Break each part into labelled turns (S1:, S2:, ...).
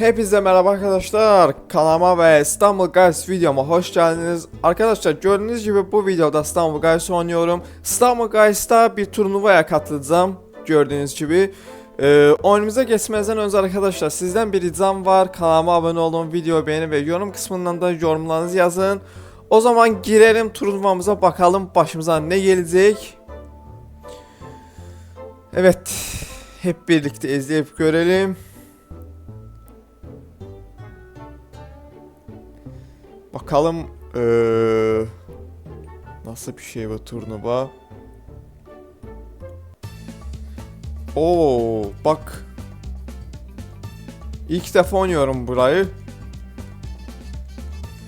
S1: Hepinize merhaba arkadaşlar. Kanalıma ve İstanbul Guys videoma hoş geldiniz. Arkadaşlar gördüğünüz gibi bu videoda İstanbul Guys oynuyorum. İstanbul Guys'ta bir turnuvaya katılacağım. Gördüğünüz gibi. Ee, oyunumuza geçmeden önce arkadaşlar sizden bir ricam var. Kanalıma abone olun, video beğenin ve yorum kısmından da yorumlarınızı yazın. O zaman girelim turnuvamıza bakalım başımıza ne gelecek. Evet. Hep birlikte izleyip görelim. Bakalım eee, nasıl bir şey bu turnuva. Oo bak. İlk defa oynuyorum burayı.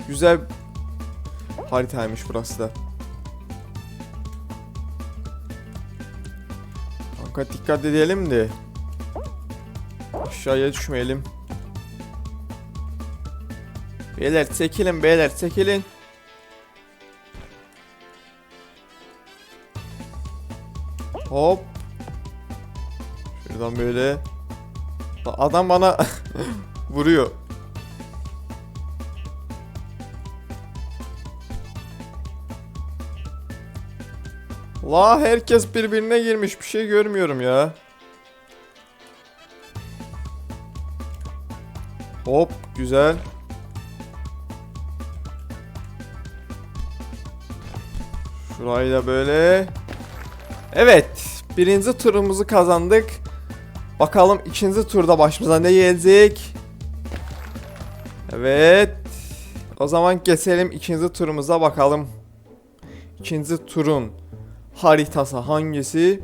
S1: Güzel haritaymış burası da. Kanka dikkat edelim de. Aşağıya düşmeyelim. Beyler çekilin beyler çekilin. Hop. Şuradan böyle. Adam bana vuruyor. La herkes birbirine girmiş bir şey görmüyorum ya. Hop güzel. Şurayı da böyle. Evet. Birinci turumuzu kazandık. Bakalım ikinci turda başımıza ne gelecek. Evet. O zaman geçelim ikinci turumuza bakalım. İkinci turun haritası hangisi?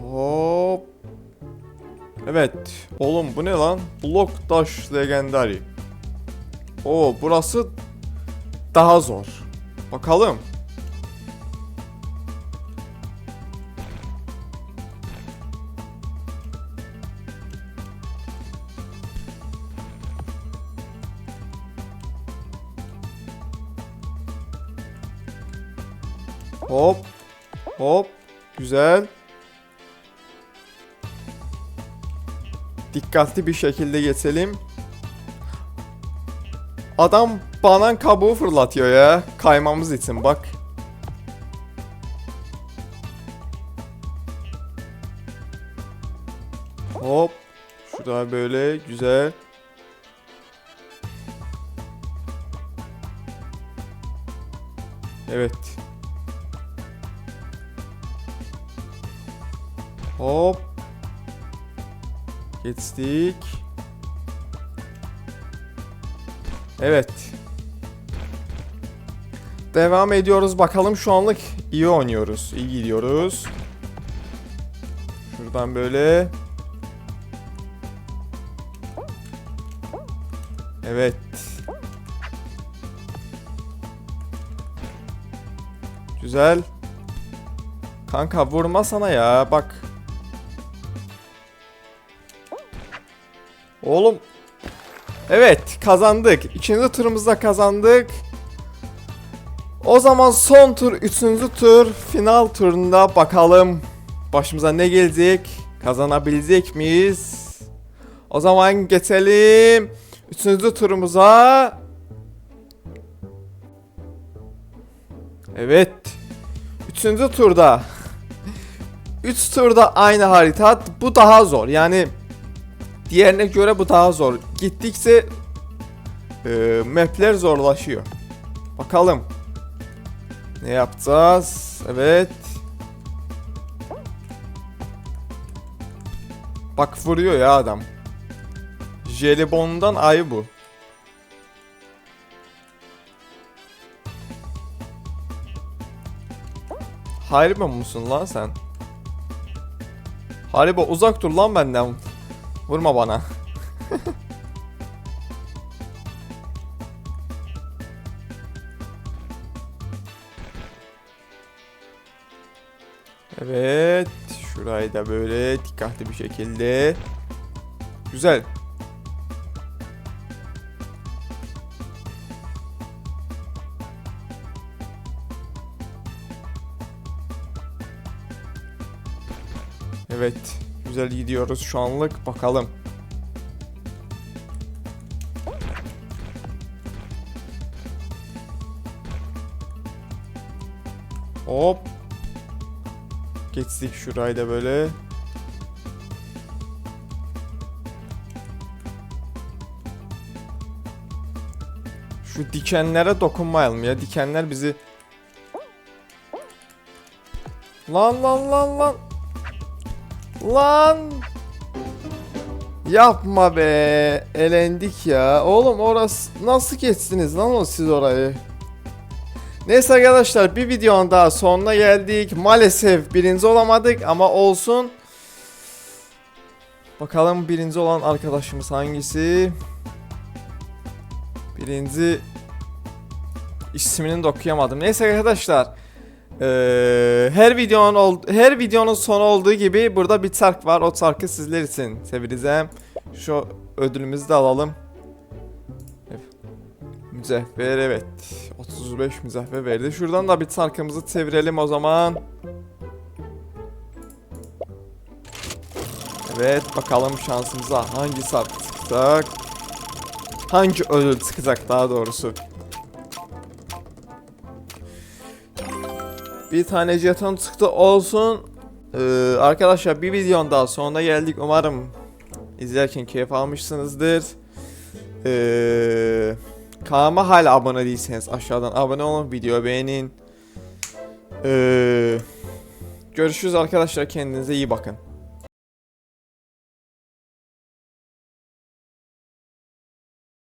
S1: Hop. Evet. Oğlum bu ne lan? Block Dash Legendary. Oo burası daha zor. Bakalım. Hop. Hop. Güzel. Dikkatli bir şekilde geçelim. Adam banan kabuğu fırlatıyor ya. Kaymamız için bak. Hop. Şurada böyle güzel. Evet. Hop. Geçtik. Evet. Devam ediyoruz. Bakalım şu anlık iyi oynuyoruz. İyi gidiyoruz. Şuradan böyle. Evet. Güzel. Kanka vurma sana ya. Bak. Oğlum Evet kazandık. İkinci turumuzda kazandık. O zaman son tur, üçüncü tur, final turunda bakalım başımıza ne gelecek, kazanabilecek miyiz? O zaman geçelim üçüncü turumuza. Evet, üçüncü turda. Üç turda aynı harita, bu daha zor yani diğerine göre bu daha zor. Gittikçe e, mapler zorlaşıyor. Bakalım. Ne yapacağız? Evet. Bak vuruyor ya adam. Jelibon'dan ayı bu. Haribo musun lan sen? Haribo uzak dur lan benden. Vurma bana. evet. Şurayı da böyle dikkatli bir şekilde. Güzel. Evet. güzel gidiyoruz şu anlık. Bakalım. Hop. Geçtik şurayı da böyle. Şu dikenlere dokunmayalım ya. Dikenler bizi... Lan lan lan lan. Lan. Yapma be. Elendik ya. Oğlum orası nasıl geçtiniz lan o siz orayı? Neyse arkadaşlar bir videonun daha sonuna geldik. Maalesef birinci olamadık ama olsun. Bakalım birinci olan arkadaşımız hangisi? Birinci ismini de okuyamadım. Neyse arkadaşlar. eee, her videonun her videonun sonu olduğu gibi burada bir çark var. O çarkı sizler için çevireceğim. Şu ödülümüzü de alalım. Mücevher evet. 35 mücevher verdi. Şuradan da bir çarkımızı çevirelim o zaman. Evet bakalım şansımıza hangi çark çıkacak. Hangi ödül çıkacak daha doğrusu. Bir tane jeton çıktı olsun. Ee, arkadaşlar bir videonun daha sonuna geldik. Umarım izlerken keyif almışsınızdır. Ee, kanalıma hala abone değilseniz aşağıdan abone olun, video beğenin. Ee, görüşürüz arkadaşlar. Kendinize iyi bakın.